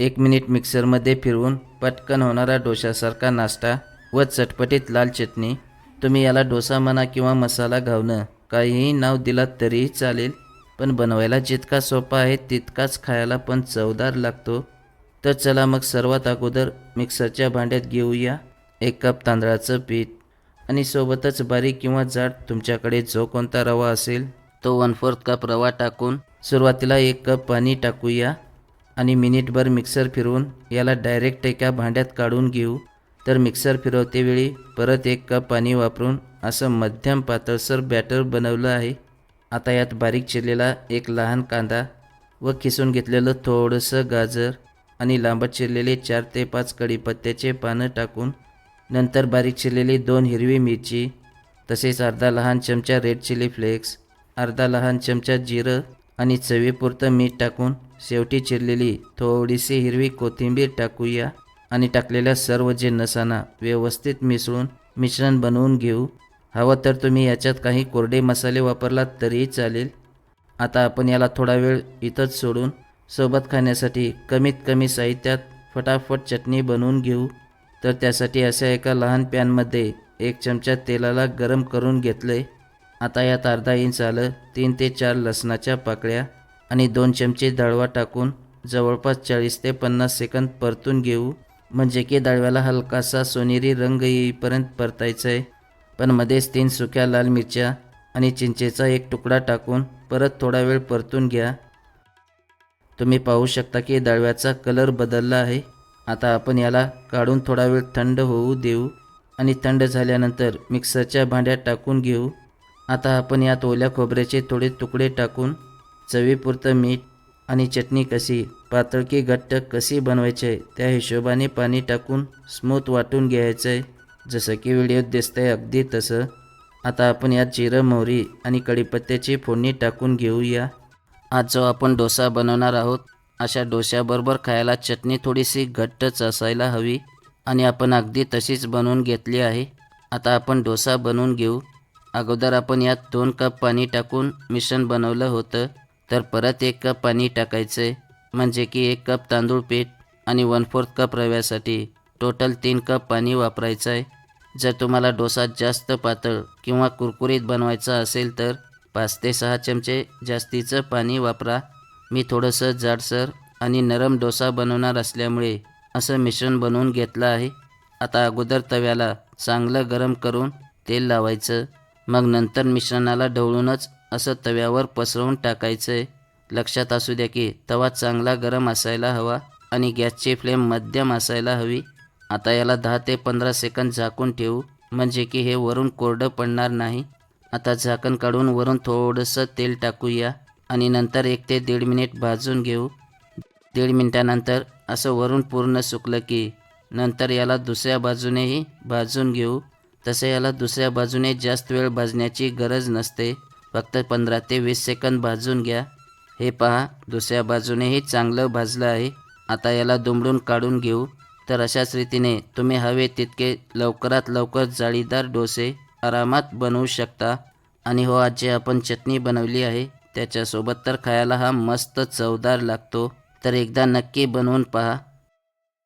एक मिनिट मिक्सरमध्ये फिरवून पटकन होणारा डोशासारखा नाश्ता व चटपटीत लाल चटणी. तुम्ही याला डोसा म्हणा किंवा मसाला घावणं काहीही नाव दिलात तरीही चालेल पण बनवायला जितका सोपा आहे तितकाच खायला पण चवदार लागतो. तर चला मग सर्वात अगोदर मिक्सरच्या भांड्यात घेऊया एक कप तांदळाचं पीठ. आणि सोबतच बारीक किंवा जाड तुमच्याकडे जो कोणता रवा असेल तो वन फोर्थ कप रवा टाकून सुरुवातीला एक कप पाणी टाकूया. आणि मिनिटभर मिक्सर फिरवून याला डायरेक्ट एका भांड्यात काढून घेऊ. तर मिक्सर फिरवतेवेळी परत एक कप पाणी वापरून असं मध्यम पातळसर बॅटर बनवलं आहे. आता यात बारीक चिरलेला एक लहान कांदा व किसून घेतलेलं थोडंसं गाजर आणि लांबत चिरलेले चार ते पाच कढीपत्त्याचे पानं टाकून नंतर बारीक चिरलेली दोन हिरवी मिरची तसेच अर्धा लहान चमचा रेड चिली फ्लेक्स अर्धा लहान चमचा जिरं आणि चवीपुरतं मीठ टाकून शेवटी चिरलेली थोडीशी हिरवी कोथिंबीर टाकूया आणि टाकलेल्या सर्व जे नसाना व्यवस्थित मिसळून मिश्रण बनवून घेऊ. हवं तर तुम्ही याच्यात काही कोरडे मसाले वापरलात तरीही चालेल. आता आपण याला थोडा वेळ इथंच सोडून सोबत खाण्यासाठी कमीत कमी साहित्यात फटाफट चटणी बनवून घेऊ. तर त्यासाठी अशा एका लहान पॅनमध्ये एक चमचा तेलाला गरम करून घेतले आता यात अर्धा इंच आलं तीन ते चार लसणाच्या पाकळ्या. आणि दोन चमचे दळवा टाकून जवळपास चाळीस ते पन्नास सेकंद परतून घेऊ. म्हणजे की दळव्याला हलकासा सोनेरी रंग येईपर्यंत परतायचं आहे पण मध्येच तीन सुक्या लाल मिरच्या आणि चिंचेचा एक तुकडा टाकून परत थोडा वेळ परतून घ्या. तुम्ही पाहू शकता की दळव्याचा कलर बदलला आहे. आता आपण याला काढून थोडा वेळ थंड होऊ देऊ आणि थंड झाल्यानंतर मिक्सरच्या भांड्यात टाकून घेऊ. आता आपण यात ओल्या खोबऱ्याचे थोडे तुकडे टाकून चवीपुरतं मीठ आणि चटणी कशी पातळ की घट्ट कशी बनवायची आहे त्या हिशोबाने पाणी टाकून स्मूथ वाटून घ्यायचं आहे जसं की व्हिडिओत दिसतंय अगदी तसं. आता आपण यात जिरं मोहरी आणि कढीपत्त्याची फोडणी टाकून घेऊया. आज जो आपण डोसा बनवणार आहोत अशा डोश्याबरोबर खायला चटणी थोडीशी घट्टच असायला हवी आणि आपण अगदी तशीच बनवून घेतली आहे. आता आपण डोसा बनवून घेऊ. अगोदर आपण यात दोन कप पाणी टाकून मिश्रण बनवलं होतं. तर परत एक कप पाणी टाकायचं आहे म्हणजे की एक कप तांदूळ पीठ आणि वन फोर्थ कप रव्यासाठी. टोटल तीन कप पाणी वापरायचं आहे जर तुम्हाला डोसा जास्त पातळ किंवा कुरकुरीत बनवायचा असेल तर पाच ते सहा चमचे जास्तीचं पाणी वापरा. मी थोडंसं जाडसर आणि नरम डोसा बनवणार असल्यामुळे असं मिश्रण बनवून घेतलं आहे. आता अगोदर तव्याला चांगलं गरम करून तेल लावायचं. मग नंतर मिश्रणाला ढवळूनच असं तव्यावर पसरवून टाकायचं आहे. लक्षात असू द्या की तवा चांगला गरम असायला हवा आणि गॅसची फ्लेम मध्यम असायला हवी. आता याला दहा ते पंधरा सेकंद झाकून ठेवू म्हणजे की हे वरून कोरडं पडणार नाही. आता झाकण काढून वरून थोडंसं तेल टाकूया आणि नंतर एक ते दीड मिनिट भाजून घेऊ. दीड मिनिटानंतर असं वरून पूर्ण सुकलं की नंतर याला दुसऱ्या बाजूनेही भाजून घेऊ. तसे याला दुसऱ्या बाजूने जास्त वेळ भाजण्याची गरज नसते. फक्त पंधरा ते वीस सेकंद भाजून घ्या. हे पहा दुसऱ्या बाजूनेही चांगलं भाजलं आहे. आता याला दुमडून काढून घेऊ. तर अशाच रीतीने तुम्ही हवे तितके लवकरात लवकर जाळीदार डोसे आरामात बनवू शकता. आणि हो आज जे आपण चटणी बनवली आहे. त्याच्यासोबत तर खायला हा मस्त चवदार लागतो. तर एकदा नक्की बनवून पहा.